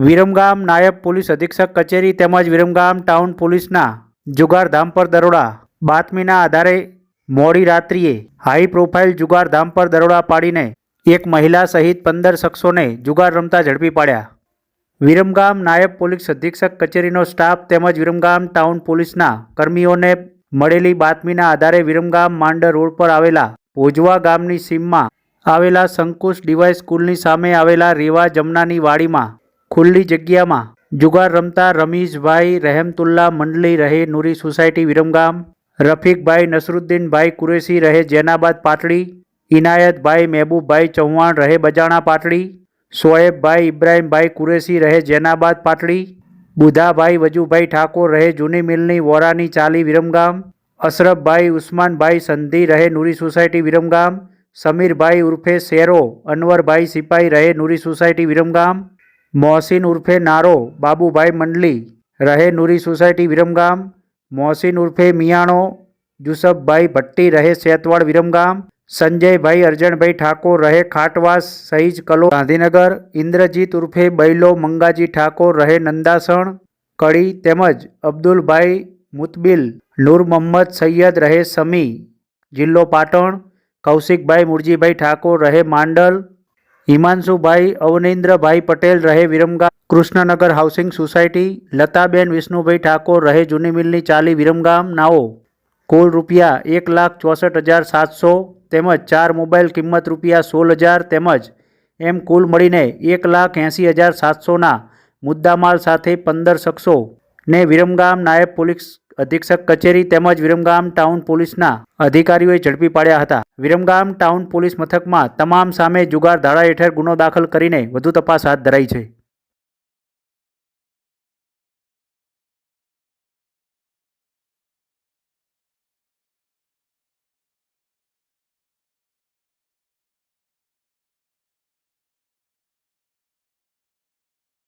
વિરમગામ નાયબ પોલીસ અધિક્ષક કચેરી તેમજ વિરમગામ ટાઉન પોલીસના જુગારધામ પર દરોડા. બાતમીના આધારે મોડી રાત્રિએ હાઈ પ્રોફાઇલ જુગારધામ પર દરોડા પાડીને એક મહિલા સહિત પંદર શખ્સોને જુગાર રમતા ઝડપી પાડ્યા. વિરમગામ નાયબ પોલીસ અધિક્ષક કચેરીનો સ્ટાફ તેમજ વિરમગામ ટાઉન પોલીસના કર્મીઓને મળેલી બાતમીના આધારે વિરમગામ માંડર રોડ પર આવેલા ભોજવા ગામની સીમમાં આવેલા સંકુશ ડિવાઇસ સ્કૂલની સામે આવેલા રેવા જમનાની વાડીમાં ખુલ્લી જગ્યામાં જુગાર રમતા રમીશભાઈ રહેમતુલ્લા મંડલી રહે નૂરી સોસાયટી વિરમગામ. રફીકભાઈ નસરુદ્દીનભાઈ કુરેશી રહે જેનાબાદ પાટડી. ઇનાયતભાઈ મહેબૂબભાઈ ચૌહાણ રહે બજાણા પાટડી. શોએબભાઈ ઇબ્રાહીમભાઈ કુરેશી રહે જેનાબાદ પાટડી. બુધાભાઈ વજુભાઈ ઠાકોર રહે જૂની મિલની વોરાની ચાલી વિરમગામ. અશરફભાઈ ઉસ્માનભાઈ સંધી રહે નૂરી સોસાયટી વિરમગામ. સમીરભાઈ ઉર્ફે શેરો, અનવરભાઈ સિપાઈ રહે નૂરી સોસાયટી વિરમગામ. મોહસિન ઉર્ફે નારો બાબુભાઈ મંડલી, રહે નૂરી સોસાયટી વિરમગામ. મોહસિન ઉર્ફે મિયાણો, જુસફભાઈ ભટ્ટી, રહે સેતવાડ વિરમગામ. સંજયભાઈ અરજણભાઈ ઠાકોર, રહે ખાટવાસ સહીજ કલો. ગાંધીનગર, ઇન્દ્રજીત ઉર્ફે બૈલો મંગાજી ઠાકોર, રહે નંદાસણ. કડી તેમજ અબ્દુલભાઈ મુતબિલ, નૂર મોહમ્મદ સૈયદ, રહે સમી. જિલ્લો પાટણ, કૌશિકભાઈ મુરજીભાઈ ઠાકોર, રહે માંડલ. હિમાંશુભાઈ, અવનિન્દ્રભાઈ પટેલ રહે વિરમગામ. કૃષ્ણનગર હાઉસિંગ સોસાયટી, લતાબેન વિષ્ણુભાઈ ઠાકોર રહે જૂની મિલની ચાલી વિરમગામ. નાઓ, કુલ રૂપિયા એક લાખ ચોસઠ હજાર સાતસો તેમજ ચાર મોબાઈલ કિંમત રૂપિયા સોળ હજાર તેમજ એમ કુલ મળીને એક લાખ એંસી હજાર સાતસોના મુદ્દામાલ સાથે પંદર શખ્સો ને વિરમગામ નાયબ પોલીસ અધિક્ષક કચેરી તેમજ વિરમગામ ટાઉન પોલીસના અધિકારીઓએ ઝડપી પાડ્યા હતા. વિરમગામ ટાઉન પોલીસ મથકમાં તમામ સામે જુગાર ધારા હેઠળ ગુનો દાખલ કરીને વધુ તપાસ હાથ ધરાઈ છે.